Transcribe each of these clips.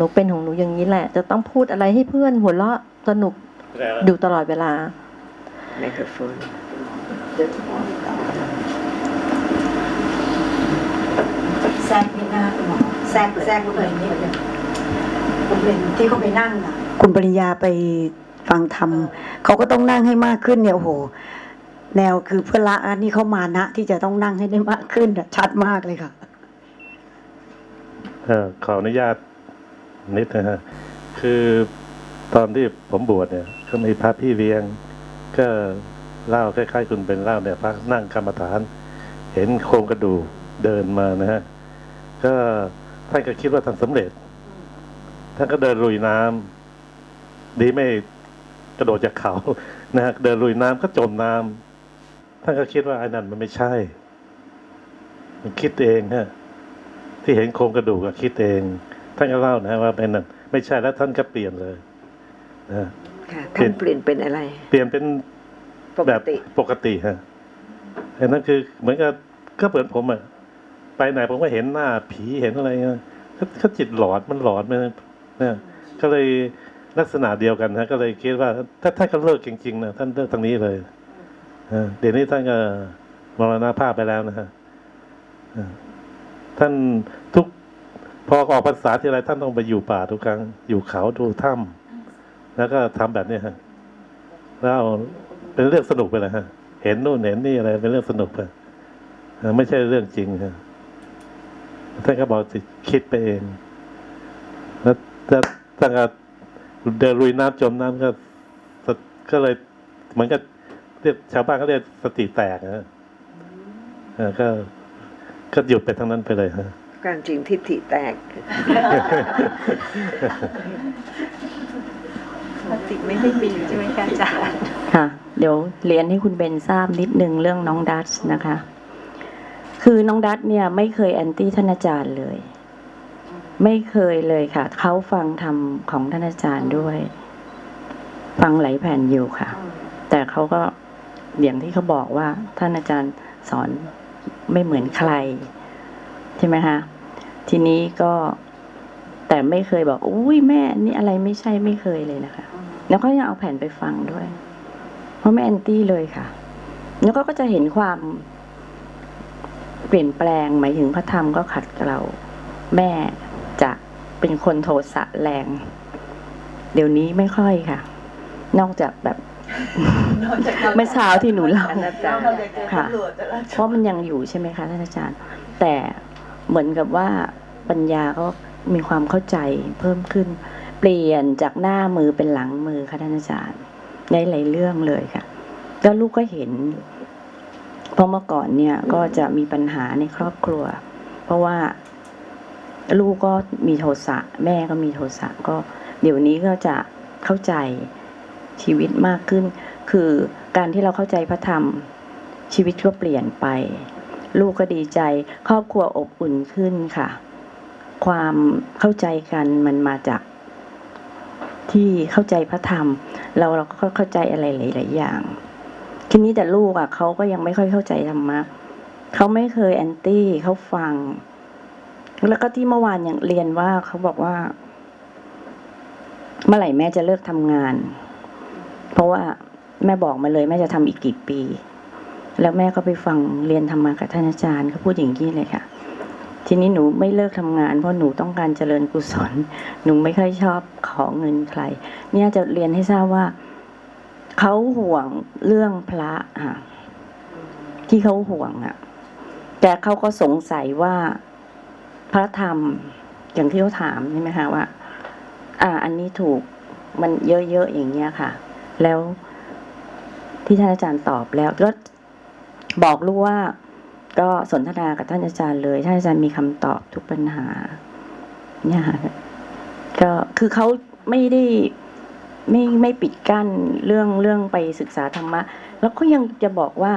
หนูเป็นของหนูอย่างนี้แหละ จะต้องพูดอะไรให้เพื่อนหัวเราะสนุกอยู่ตลอดเวลาไมโครโฟนแทรกนิดนะคะคุณหมอแทรกแทรกเลยนิดเดียวคุณเป็นที่เขาไปนั่งน่ะคุณปริญญาไปฟังธรรมเขาก็ต้องนั่งให้มากขึ้นเนี่ยโอ้โห แนวคือเพื่อละอันนี่เขามานะ ที่จะต้องนั่งให้ได้มากขึ้นอะชัดมากเลยค่ะเอ่อขออนุญาต นิดนะฮะคือตอนที่ผมบวชเนี่ย ก็มีพระพี่เลี้ยง ก็เล่าคล้ายๆ คุณเป็นเล่าเนี่ยพระนั่งกรรมฐาน เห็นโครงกระดูกเดินมานะฮะก็ท่านก็คิดว่าท่านสำเร็จ ท่านก็เดินลุยน้ำดีไม่กระโดดจากเขานะฮะเดินลุยน้ำก็จมน้ำท่านก็คิดว่าไอ้นั่นมันไม่ใช่ มันคิดเองฮะที่เห็นโครงกระดูกอะคิดเอง ท่านก็เล่านะว่าเป็นนั่นไม่ใช่แล้วท่านก็เปลี่ยนเลยนะค่ะท่านเปลี่ยนเป็นอะไร เปลี่ยนเป็นปกแบบติปกติฮะอันนั้นคือเหมือนกับก็เหมือนผมอะไปไหนผมก็เห็นหน้าผีเห็นอะไรเงี้ยก็ก็จิตหลอนมันหลอนไปนะเนี่ยก็เลยลักษณะเดียวกันฮะก็เลยคิดว่า ถ้าท่านก็เลิกจริงๆนะท่านเลิกทางนี้เลยเออเดี๋ยวนี้ท่านก็มรณภาพไปแล้วนะฮะเออท่านทุก พอออกพรรษาทีไรท่านต้องไปอยู่ป่าทุกครั้ง อยู่เขาดูถ้ำแล้วก็ทำแบบนี้ฮะแล้วเป็นเรื่องสนุกไปเลยฮะ เห็นนู่นเห็นนี่อะไรเป็นเรื่องสนุกไปเออไม่ใช่เรื่องจริงฮะท่านก็บอกคิดไปเอง แล้วถ้าตั้งแต่เดินลุยน้ำจมน้ำก็ก็เลยเหมือนกับเรียกชาวบ้านก็เรียกสติแตกนะฮะก็ก็หยุดไปทั้งนั้นไปเลยฮะ ความจริงทิฏฐิแตกปกติไม่ได้บินใช่ไหมคะอาจารย์ค่ะ เดี๋ยวเรียนให้คุณเบนทราบนิดนึงเรื่องน้องดัชนะคะ คือน้องดัชเนี่ยไม่เคยแอนตี้ท่านอาจารย์เลย ไม่เคยเลยค่ะ เขาฟังธรรมของท่านอาจารย์ด้วย ฟังไหลายแผ่นอยู่ค่ะ แต่เขาก็อย่างที่เขาบอกว่าท่านอาจารย์สอนไม่เหมือนใคร ใช่ไหมคะทีนี้ก็แต่ไม่เคยบอกอุ้ยแม่นี่อะไรไม่ใช่ไม่เคยเลยนะคะ แล้วก็ยังเอาแผ่นไปฟังด้วย เพราะไม่แอนตี้เลยค่ะ แล้วก็ก็จะเห็นความเปลี่ยนแปลงหมายถึงพระธรรมก็ขัดเกลาแม่จะเป็นคนโทสะแรง เดี๋ยวนี้ไม่ค่อยค่ะ นอกจากแบบเมื่อเช้าที่หนูเล่าอนัตตาค่ะเพราะมันยังอยู่ใช่ไหมคะท่านอาจารย์ แต่ เหมือนกับว่าปัญญาก็มีความเข้าใจเพิ่มขึ้น เปลี่ยนจากหน้ามือเป็นหลังมือค่ะท่านอาจารย์ในหลายเรื่องเลยค่ะ แล้วลูกก็เห็น เพราะเมื่อก่อนเนี่ยก็จะมีปัญหาในครอบครัว เพราะว่าลูกก็มีโทสะแม่ก็มีโทสะก็ เดี๋ยวนี้ก็จะเข้าใจชีวิตมากขึ้น คือการที่เราเข้าใจพระธรรมชีวิตก็เปลี่ยนไป ลูกก็ดีใจ ครอบครัวอบอุ่นขึ้นค่ะ ความเข้าใจกันมันมาจากที่เข้าใจพระธรรม เราเราก็เข้าใจอะไรหลาย ๆ อย่างทีนี้แต่ลูกอะเขาก็ยังไม่ค่อยเข้าใจธรรมะเขาไม่เคยแอนตี้เขาฟัง แล้วก็ที่เมื่อวานอย่างเรียนว่าเขาบอกว่า เมื่อไหร่แม่จะเลิกทำงาน เพราะว่าแม่บอกมาเลยแม่จะทำอีกกี่ปี แล้วแม่ก็ไปฟังเรียนธรรมะกับท่านอาจารย์เขาพูดอย่างนี้เลยค่ะ ทีนี้หนูไม่เลิกทำงาน เพราะหนูต้องการเจริญกุศล หนูไม่ค่อยชอบขอเงินใคร เนี่ยจะเรียนให้ทราบว่าเขาห่วงเรื่องพระอะที่เขาห่วงอะ แต่เขาก็สงสัยว่าพระธรรมอย่างที่เขาถามใช่ไหมคะว่า อ่า อันนี้ถูกมันเยอะๆอย่างเงี้ยค่ะ แล้วที่ท่านอาจารย์ตอบแล้วก็ บอกลูกว่า ก็สนทนากับท่านอาจารย์เลยท่านอาจารย์มีคำตอบทุกปัญหา เนี่ยค่ะก็คือเขาไม่ได้ไม่ไม่ปิดกั้นเรื่องเรื่องไปศึกษาธรรมะ แล้วก็ยังจะบอกว่า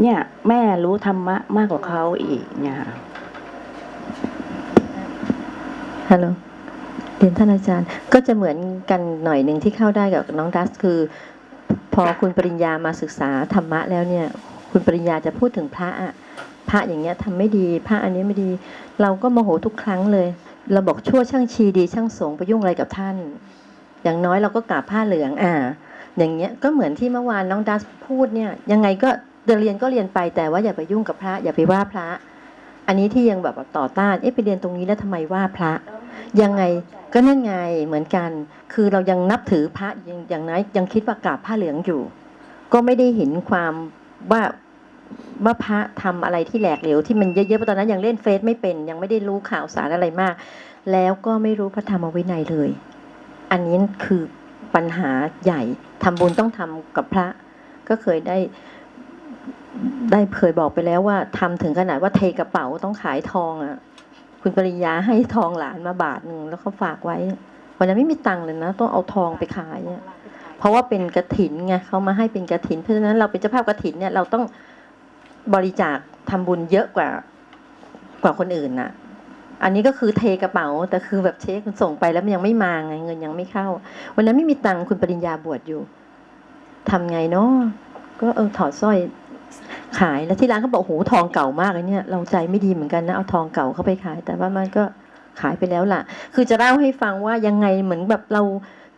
เนี่ย แม่รู้ธรรมะมากกว่าเขาอีก เนี่ยค่ะฮัลโหลเรียนท่านอาจารย์ ก็จะเหมือนกันหน่อยหนึ่งที่เข้าได้กับน้องดัสคือ พอคุณปริญญามาศึกษาธรรมะแล้วเนี่ย คุณปริญญาจะพูดถึงพระอะพระอย่างเงี้ยทำไม่ดี พระอันนี้ไม่ดี เราก็โมโหทุกครั้งเลย เราบอกชั่วช่างชีดีช่างสงไปยุ่งอะไรกับท่าน อย่างน้อยเราก็กราบผ้าเหลืองอ่า อย่างเงี้ยก็เหมือนที่เมื่อวานน้องดัสพูดเนี่ย ยังไงก็เรียนก็เรียนไปแต่ว่าอย่าไปยุ่งกับพระ อย่าไปว่าพระ อันนี้ที่ยังแบบต่อต้านเอ๊ะไปเรียนตรงนี้แล้วทำไมว่าพระ ยังไงก็นั่นไงเหมือนกัน คือเรายังนับถือพระยังอย่างน้อยยังคิดว่ากราบผ้าเหลืองอยู่ ก็ไม่ได้เห็นความว่าว่าพระทำอะไรที่แหลกเหลวที่มันเยอะๆเพราะตอนนั้นยังเล่นเฟซไม่เป็น ยังไม่ได้รู้ข่าวสารอะไรมาก แล้วก็ไม่รู้พระธรรมวินัยเลย อันนี้คือปัญหาใหญ่ทำบุญต้องทำกับพระ ก็เคยได้ ได้เคยบอกไปแล้วว่าทำถึงขนาดว่าเทกระเป๋าต้องขายทองอะ คุณปริญญาให้ทองหลานมาบาทหนึ่งแล้วเขาฝากไว้วันนั้นไม่มีตังค์เลยนะ ต้องเอาทองไปขายเนี่ยเพราะว่าเป็นกระถินไงเขามาให้เป็นกระถิน เพราะฉะนั้นเราเป็นเจ้าภาพกระถินเนี่ยเราต้องบริจาคทำบุญเยอะกว่ากว่าคนอื่นน่ะ อันนี้ก็คือเทกระเป๋า แต่คือแบบเช็คส่งไปแล้วมันยังไม่มาไงเงินยังไม่เข้า วันนั้นไม่มีตังค์คุณปริญญาบวชอยู่ทำไงเนาะก็เออถอดสร้อย ขายแล้วที่ร้านเขาบอกโอ้โหทองเก่ามากเลยเนี่ย เราใจไม่ดีเหมือนกันนะเอาทองเก่าเข้าไปขาย แต่ว่ามันก็ขายไปแล้วล่ะ คือจะเล่าให้ฟังว่ายังไงเหมือนแบบเรา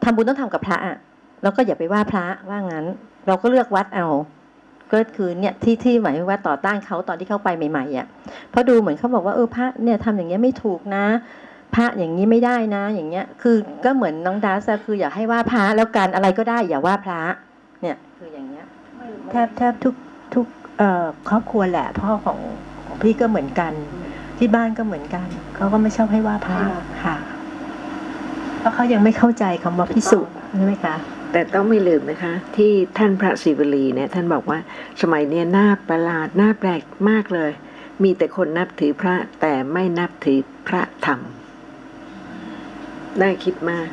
ทำบุญต้องทำกับพระอะแล้วก็อย่าไปว่าพระว่างั้น เราก็เลือกวัดเอาก็คือเนี่ยที่ที่หมายว่าต่อต้านเขาตอนที่เข้าไปใหม่ๆอะเพราะดูเหมือนเขาบอกว่าเออพระเนี่ยทำอย่างเงี้ยไม่ถูกนะ พระอย่างนี้ไม่ได้นะ อย่างเงี้ย คือก็เหมือนน้องดาสอะคืออย่าให้ว่าพระแล้วการอะไรก็ได้อย่าว่าพระ เนี่ยคืออย่างเงี้ยแทบแทบทุกทุกเอ่อ ครอบครัวแหละพ่อของของพี่ก็เหมือนกัน ที่บ้านก็เหมือนกันเขาก็ไม่ชอบให้ว่าพระค่ะ เพราะเขายังไม่เข้าใจคำว่าพิสุใช่ไหมคะแต่ต้องไม่ลืมนะคะ ที่ท่านพระศิวลีเนี่ยท่านบอกว่าสมัยเนี้ยน่าประหลาดน่าแปลกมากเลย มีแต่คนนับถือพระแต่ไม่นับถือพระธรรมน่าคิดมาก